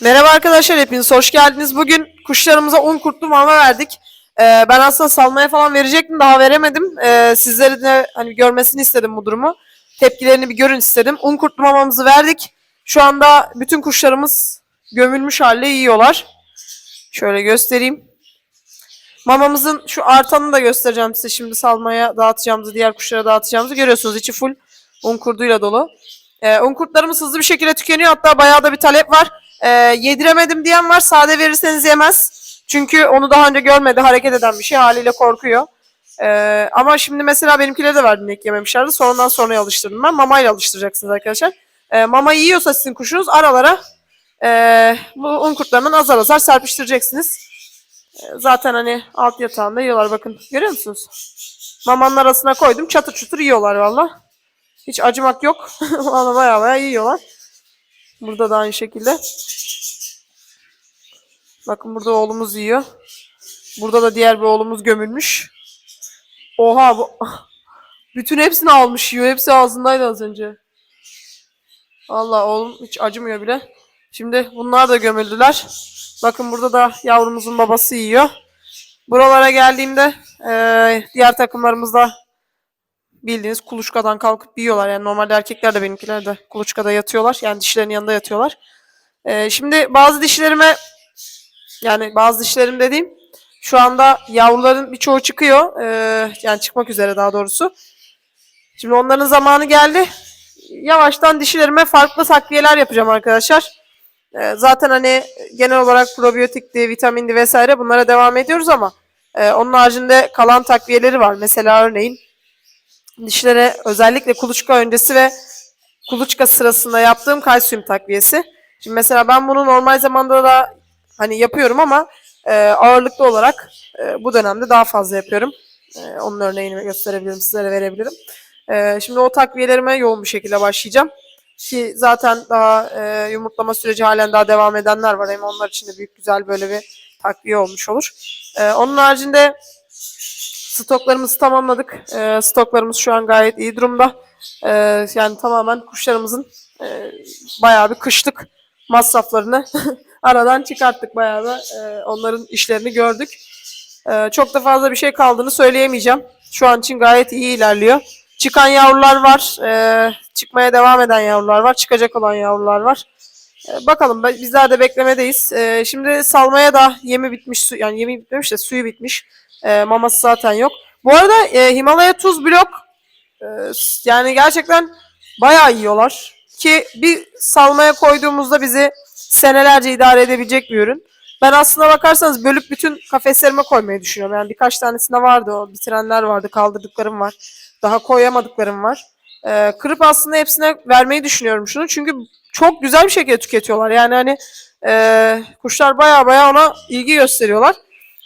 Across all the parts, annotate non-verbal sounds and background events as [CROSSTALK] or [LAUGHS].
Merhaba arkadaşlar hepiniz hoş geldiniz. Bugün kuşlarımıza un kurtlu mama verdik. Ee, ben aslında salmaya falan verecektim daha veremedim. Ee, sizlerin de hani görmesini istedim bu durumu. Tepkilerini bir görün istedim. Un kurtlu mamamızı verdik. Şu anda bütün kuşlarımız gömülmüş halde yiyorlar. Şöyle göstereyim. Mamamızın şu artanını da göstereceğim size şimdi salmaya dağıtacağımızı, diğer kuşlara dağıtacağımızı görüyorsunuz. İçi full un kurduyla dolu. Ee, un kurtlarımız hızlı bir şekilde tükeniyor. Hatta bayağı da bir talep var. Ee, yediremedim diyen var. Sade verirseniz yemez. Çünkü onu daha önce görmedi. Hareket eden bir şey. Haliyle korkuyor. Ee, ama şimdi mesela benimkileri de verdim ilk yememişlerdi. Sonradan sonraya alıştırdım ben. Mamayla alıştıracaksınız arkadaşlar. Ee, mama yiyorsa sizin kuşunuz aralara ee, bu un kurtlarından azar azar serpiştireceksiniz. Ee, zaten hani alt yatağında yiyorlar bakın. Görüyor musunuz? Mamanın arasına koydum. Çatır çutur yiyorlar valla. Hiç acımak yok. [LAUGHS] Valla baya baya yiyorlar. Burada da aynı şekilde. Bakın burada oğlumuz yiyor. Burada da diğer bir oğlumuz gömülmüş. Oha bu. [LAUGHS] Bütün hepsini almış yiyor. Hepsi ağzındaydı az önce. Allah oğlum hiç acımıyor bile. Şimdi bunlar da gömüldüler. Bakın burada da yavrumuzun babası yiyor. Buralara geldiğimde eee, diğer takımlarımız da bildiğiniz kuluçkadan kalkıp yiyorlar. Yani normalde erkekler de benimkiler de kuluçkada yatıyorlar. Yani dişlerin yanında yatıyorlar. Ee, şimdi bazı dişlerime yani bazı dişlerim dediğim şu anda yavruların birçoğu çıkıyor. Ee, yani çıkmak üzere daha doğrusu. Şimdi onların zamanı geldi. Yavaştan dişilerime farklı takviyeler yapacağım arkadaşlar. Ee, zaten hani genel olarak probiyotikti, vitamindi vesaire bunlara devam ediyoruz ama e, onun haricinde kalan takviyeleri var. Mesela örneğin dişlere özellikle kuluçka öncesi ve kuluçka sırasında yaptığım kalsiyum takviyesi. Şimdi mesela ben bunu normal zamanda da hani yapıyorum ama e, ağırlıklı olarak e, bu dönemde daha fazla yapıyorum. E, onun örneğini gösterebilirim, sizlere verebilirim. E, şimdi o takviyelerime yoğun bir şekilde başlayacağım. Ki zaten daha e, yumurtlama süreci halen daha devam edenler var. Hem onlar için de büyük güzel böyle bir takviye olmuş olur. E, onun haricinde Stoklarımızı tamamladık. Ee, stoklarımız şu an gayet iyi durumda. Ee, yani tamamen kuşlarımızın e, bayağı bir kışlık masraflarını [LAUGHS] aradan çıkarttık. Bayağı da e, onların işlerini gördük. Ee, çok da fazla bir şey kaldığını söyleyemeyeceğim. Şu an için gayet iyi ilerliyor. Çıkan yavrular var. Ee, çıkmaya devam eden yavrular var. Çıkacak olan yavrular var. Ee, bakalım bizler de beklemedeyiz. Ee, şimdi salmaya da yemi bitmiş. Su, yani yemi bitmemiş de suyu bitmiş. Ee, maması zaten yok. Bu arada e, Himalaya tuz blok e, yani gerçekten bayağı yiyorlar. Ki bir salmaya koyduğumuzda bizi senelerce idare edebilecek bir ürün. Ben aslına bakarsanız bölüp bütün kafeslerime koymayı düşünüyorum. Yani birkaç tanesinde vardı o bitirenler vardı kaldırdıklarım var. Daha koyamadıklarım var. Ee, kırıp aslında hepsine vermeyi düşünüyorum şunu. Çünkü çok güzel bir şekilde tüketiyorlar. Yani hani e, kuşlar bayağı bayağı ona ilgi gösteriyorlar.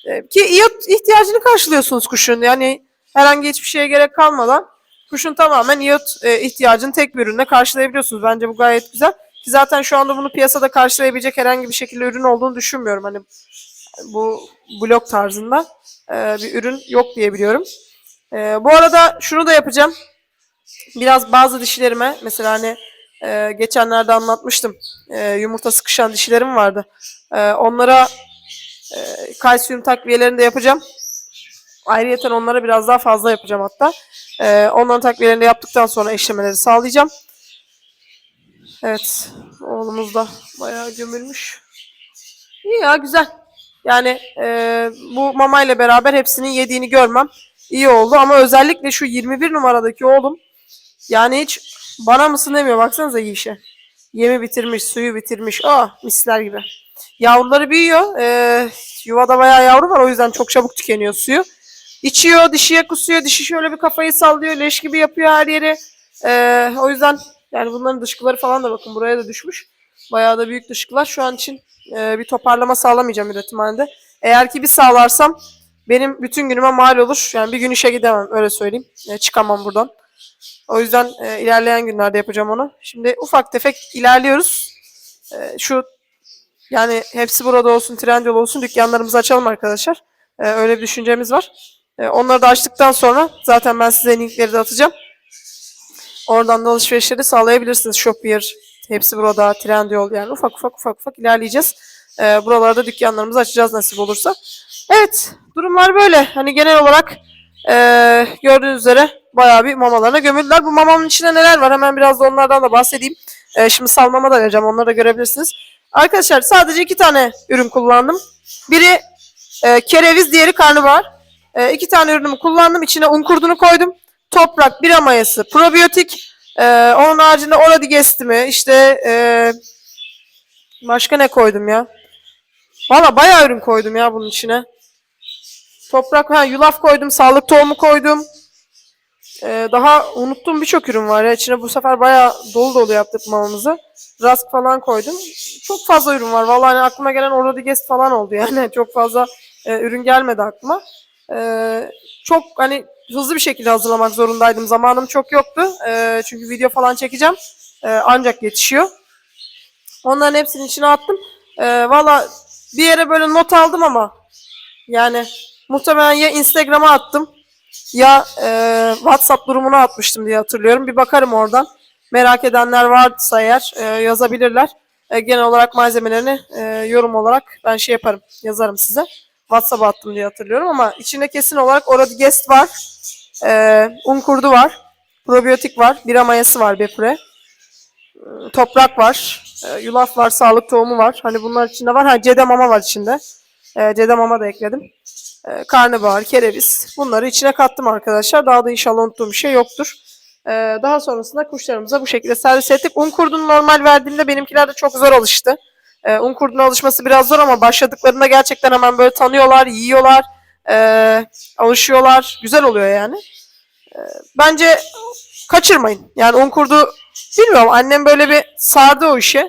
E, Ki iyot ihtiyacını karşılıyorsunuz kuşun. Yani herhangi hiçbir şeye gerek kalmadan kuşun tamamen iyot e, ihtiyacını tek bir ürünle karşılayabiliyorsunuz. Bence bu gayet güzel. Ki zaten şu anda bunu piyasada karşılayabilecek herhangi bir şekilde ürün olduğunu düşünmüyorum. Hani bu blok tarzında e, bir ürün yok diye biliyorum. E, bu arada şunu da yapacağım. Biraz bazı dişilerime mesela hani e, geçenlerde anlatmıştım. E, yumurta sıkışan dişilerim vardı. E, onlara e, kalsiyum takviyelerini de yapacağım. Ayrıyeten onlara biraz daha fazla yapacağım hatta. E, onların takviyelerini yaptıktan sonra eşlemeleri sağlayacağım. Evet. Oğlumuz da bayağı gömülmüş. İyi ya güzel. Yani e, bu mamayla beraber hepsinin yediğini görmem iyi oldu. Ama özellikle şu 21 numaradaki oğlum yani hiç bana mısın demiyor. Baksanıza iyi işe. Yemi bitirmiş, suyu bitirmiş. Ah misler gibi. Yavruları büyüyor. Ee, yuvada bayağı yavru var. O yüzden çok çabuk tükeniyor suyu. İçiyor, dişiye kusuyor. Dişi şöyle bir kafayı sallıyor. Leş gibi yapıyor her yeri. Ee, o yüzden yani bunların dışkıları falan da bakın buraya da düşmüş. Bayağı da büyük dışkılar. Şu an için e, bir toparlama sağlamayacağım üretimhanede. Eğer ki bir sağlarsam benim bütün günüme mal olur. Yani bir gün işe gidemem öyle söyleyeyim. E, çıkamam buradan. O yüzden e, ilerleyen günlerde yapacağım onu. Şimdi ufak tefek ilerliyoruz. E, şu yani hepsi burada olsun, Trendyol olsun dükkanlarımızı açalım arkadaşlar. E, öyle bir düşüncemiz var. E, onları da açtıktan sonra zaten ben size linkleri de atacağım. Oradan da alışverişleri sağlayabilirsiniz. Shopier, Hepsi burada Trendyol yani ufak ufak ufak ufak ilerleyeceğiz. Ee, buralarda dükkanlarımızı açacağız nasip olursa. Evet durumlar böyle. Hani genel olarak ee, gördüğünüz üzere bayağı bir mamalarına gömüldüler. Bu mamamın içinde neler var hemen biraz da onlardan da bahsedeyim. Ee, şimdi salmama da vereceğim onları da görebilirsiniz. Arkadaşlar sadece iki tane ürün kullandım. Biri e, kereviz diğeri karnabahar. E, iki tane ürünümü kullandım. İçine un kurdunu koydum. Toprak, bira mayası, probiyotik. E, onun haricinde oradigestimi işte e, başka ne koydum ya? Valla bayağı ürün koydum ya bunun içine. Toprak, ha yulaf koydum, sağlık tohumu koydum. E, daha unuttuğum birçok ürün var ya. İçine bu sefer bayağı dolu dolu yaptık mamamızı. Rask falan koydum. Çok fazla ürün var. Vallahi hani aklıma gelen Orodigest falan oldu yani. [LAUGHS] Çok fazla e, ürün gelmedi aklıma. E, çok hani hızlı bir şekilde hazırlamak zorundaydım. Zamanım çok yoktu. E, çünkü video falan çekeceğim. E, ancak yetişiyor. Onların hepsinin içine attım. E, Valla bir yere böyle not aldım ama yani muhtemelen ya Instagram'a attım ya e, WhatsApp durumuna atmıştım diye hatırlıyorum. Bir bakarım oradan. Merak edenler varsa eğer e, yazabilirler. E, genel olarak malzemelerini e, yorum olarak ben şey yaparım, yazarım size. WhatsApp'a attım diye hatırlıyorum ama içinde kesin olarak Oradigest var. E, un kurdu var. Probiyotik var. Bira mayası var Bepre. E, toprak var. E, yulaf var. Sağlık tohumu var. Hani bunlar içinde var. Ha cede mama var içinde. E, cede mama da ekledim. E, karnabahar, kereviz. Bunları içine kattım arkadaşlar. Daha da inşallah unuttuğum bir şey yoktur. Ee, daha sonrasında kuşlarımıza bu şekilde servis ettik. Un kurdunu normal verdiğimde benimkiler de çok zor alıştı. Ee, un kurduna alışması biraz zor ama başladıklarında gerçekten hemen böyle tanıyorlar, yiyorlar, ee, alışıyorlar. Güzel oluyor yani. Ee, bence kaçırmayın. Yani un kurdu bilmiyorum annem böyle bir sardı o işe.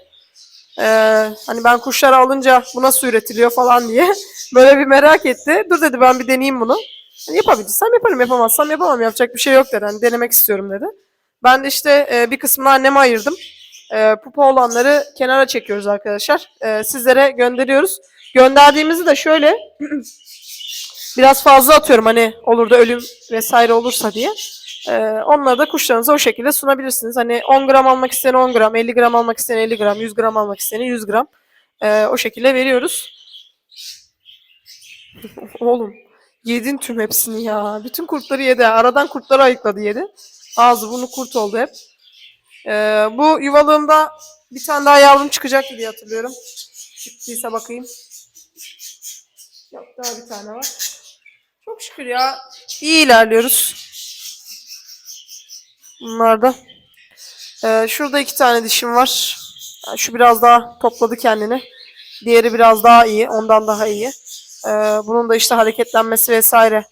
Ee, hani ben kuşları alınca bu nasıl üretiliyor falan diye [LAUGHS] böyle bir merak etti. Dur dedi ben bir deneyeyim bunu. Yani yapabilirsem yaparım, yapamazsam yapamam. Yapacak bir şey yok dedi. Hani denemek istiyorum dedi. Ben de işte e, bir kısmını anneme ayırdım. E, pupa olanları kenara çekiyoruz arkadaşlar. E, sizlere gönderiyoruz. Gönderdiğimizi de şöyle biraz fazla atıyorum hani olur da ölüm vesaire olursa diye. E, onları da kuşlarınıza o şekilde sunabilirsiniz. Hani 10 gram almak isteyene 10 gram, 50 gram almak isteyene 50 gram, 100 gram almak isteyene 100 gram. E, o şekilde veriyoruz. [LAUGHS] Oğlum Yedin tüm hepsini ya. Bütün kurtları yedi. Aradan kurtları ayıkladı yedi. Ağzı bunu kurt oldu hep. Ee, bu yuvalığımda bir tane daha yavrum çıkacaktı diye hatırlıyorum. Çıktıysa bakayım. Yok daha bir tane var. Çok şükür ya. İyi ilerliyoruz. Bunlarda. Ee, şurada iki tane dişim var. Yani şu biraz daha topladı kendini. Diğeri biraz daha iyi. Ondan daha iyi. Ee, bunun da işte hareketlenmesi vesaire.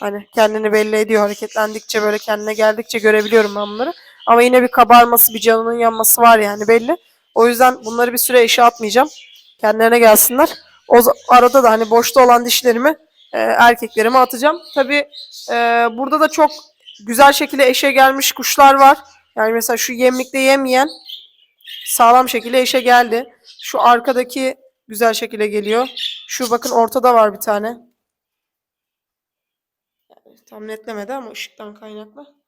Hani kendini belli ediyor. Hareketlendikçe böyle kendine geldikçe görebiliyorum ben bunları. Ama yine bir kabarması, bir canının yanması var yani belli. O yüzden bunları bir süre eşe atmayacağım. Kendilerine gelsinler. O arada da hani boşta olan dişlerimi e, erkeklerime atacağım. Tabii e, burada da çok güzel şekilde eşe gelmiş kuşlar var. Yani mesela şu yemlikte yemeyen sağlam şekilde eşe geldi. Şu arkadaki güzel şekilde geliyor. Şu bakın ortada var bir tane. Tam netlemedi ama ışıktan kaynaklı.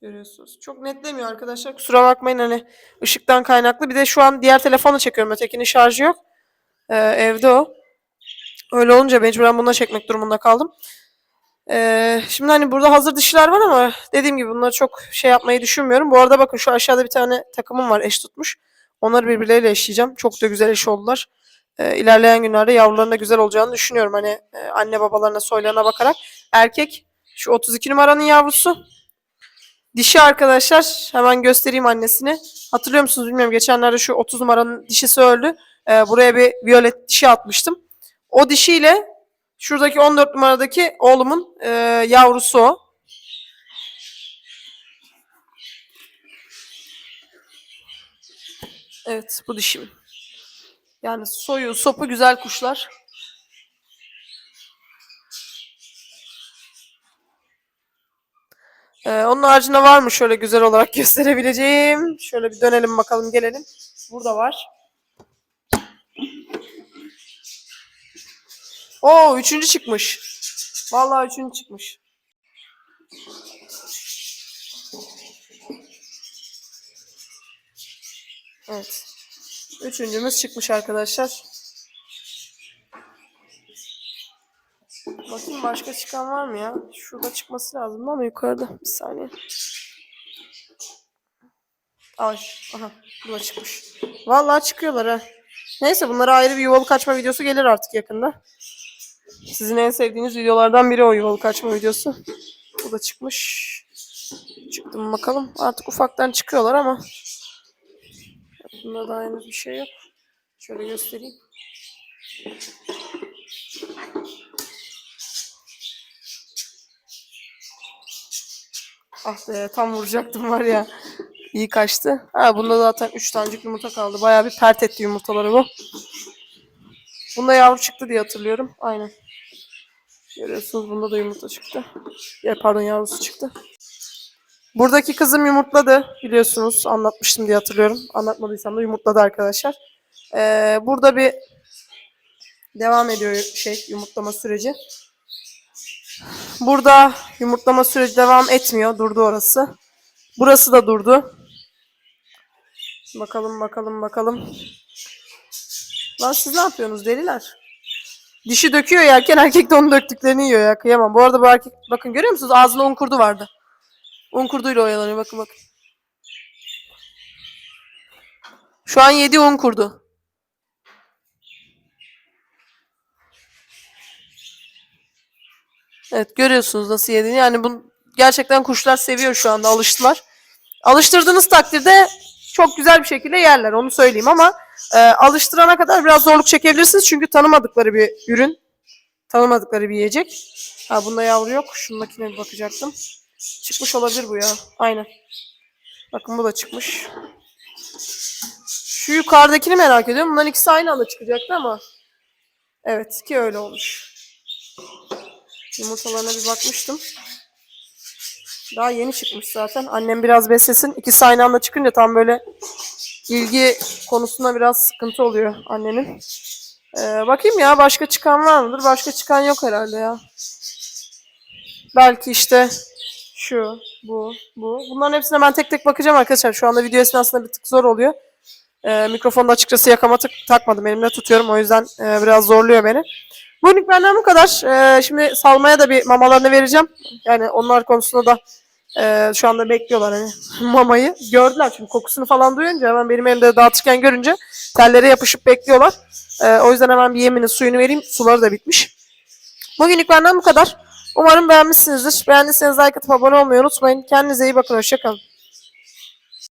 Görüyorsunuz. Çok netlemiyor arkadaşlar. Kusura bakmayın hani ışıktan kaynaklı. Bir de şu an diğer telefonla çekiyorum. Ötekinin şarjı yok. Ee, evde o. Öyle olunca mecburen bununla çekmek durumunda kaldım. Ee, şimdi hani burada hazır dişiler var ama dediğim gibi bunları çok şey yapmayı düşünmüyorum. Bu arada bakın şu aşağıda bir tane takımım var eş tutmuş. Onları birbirleriyle eşleyeceğim. Çok da güzel eş oldular. Ee, ilerleyen günlerde yavruların da güzel olacağını düşünüyorum. Hani e, anne babalarına soylarına bakarak. Erkek şu 32 numaranın yavrusu. Dişi arkadaşlar hemen göstereyim annesini. Hatırlıyor musunuz bilmiyorum. Geçenlerde şu 30 numaranın dişisi öldü. Ee, buraya bir violet dişi atmıştım. O dişiyle şuradaki 14 numaradaki oğlumun e, yavrusu o. Evet bu dişim. Yani soyu, sopu güzel kuşlar. Ee, onun haricinde var mı şöyle güzel olarak [LAUGHS] gösterebileceğim? Şöyle bir dönelim bakalım gelelim. Burada var. Oo üçüncü çıkmış. Vallahi üçüncü çıkmış. Evet. Üçüncümüz çıkmış arkadaşlar. Bakayım başka çıkan var mı ya? Şurada çıkması lazım ama yukarıda. Bir saniye. Ay. Aha. Bu da çıkmış. Vallahi çıkıyorlar ha. Neyse bunlara ayrı bir yuvalık açma videosu gelir artık yakında. Sizin en sevdiğiniz videolardan biri o yuvalık açma videosu. Bu da çıkmış. Çıktı mı bakalım. Artık ufaktan çıkıyorlar ama bunda daha henüz bir şey yok. Şöyle göstereyim. Ah be tam vuracaktım var ya. İyi kaçtı. Ha bunda zaten 3 tanecik yumurta kaldı. Bayağı bir pert etti yumurtaları bu. Bunda yavru çıktı diye hatırlıyorum. Aynen. Görüyorsunuz bunda da yumurta çıktı. Ya, pardon yavrusu çıktı. Buradaki kızım yumurtladı biliyorsunuz. Anlatmıştım diye hatırlıyorum. Anlatmadıysam da yumurtladı arkadaşlar. Ee, burada bir devam ediyor şey yumurtlama süreci. Burada yumurtlama süreci devam etmiyor. Durdu orası. Burası da durdu. Bakalım bakalım bakalım. Lan siz ne yapıyorsunuz deliler? Dişi döküyor yerken erkek de onun döktüklerini yiyor ya. Kıyamam. Bu arada bu erkek bakın görüyor musunuz? Ağzında un kurdu vardı. Un kurduyla oyalanıyor. Bakın bakın. Şu an yedi un kurdu. Evet görüyorsunuz nasıl yediğini. Yani bunu gerçekten kuşlar seviyor şu anda. Alıştılar. Alıştırdığınız takdirde çok güzel bir şekilde yerler. Onu söyleyeyim ama e, alıştırana kadar biraz zorluk çekebilirsiniz. Çünkü tanımadıkları bir ürün. Tanımadıkları bir yiyecek. Ha bunda yavru yok. Şundakine bir bakacaktım. Çıkmış olabilir bu ya. Aynen. Bakın bu da çıkmış. Şu yukarıdakini merak ediyorum. Bunların ikisi aynı anda çıkacaktı ama. Evet ki öyle olmuş. Yumurtalarına bir bakmıştım. Daha yeni çıkmış zaten. Annem biraz beslesin. İkisi aynı anda çıkınca tam böyle ilgi konusunda biraz sıkıntı oluyor annenin. Ee, bakayım ya başka çıkan var mıdır? Başka çıkan yok herhalde ya. Belki işte şu, bu, bu. Bunların hepsine ben tek tek bakacağım arkadaşlar. Şu anda video esnasında bir tık zor oluyor. Ee, mikrofonda açıkçası yakama tık, takmadım. Elimle tutuyorum. O yüzden e, biraz zorluyor beni. Bugünlük benden bu kadar. Ee, şimdi salmaya da bir mamalarını vereceğim. Yani onlar konusunda da e, şu anda bekliyorlar hani [LAUGHS] mamayı. Gördüler çünkü kokusunu falan duyunca hemen benim elimde dağıtırken görünce tellere yapışıp bekliyorlar. Ee, o yüzden hemen bir yemini suyunu vereyim. Suları da bitmiş. Bugünlük benden bu kadar. Umarım beğenmişsinizdir. Beğendiyseniz like atıp abone olmayı unutmayın. Kendinize iyi bakın. Hoşçakalın.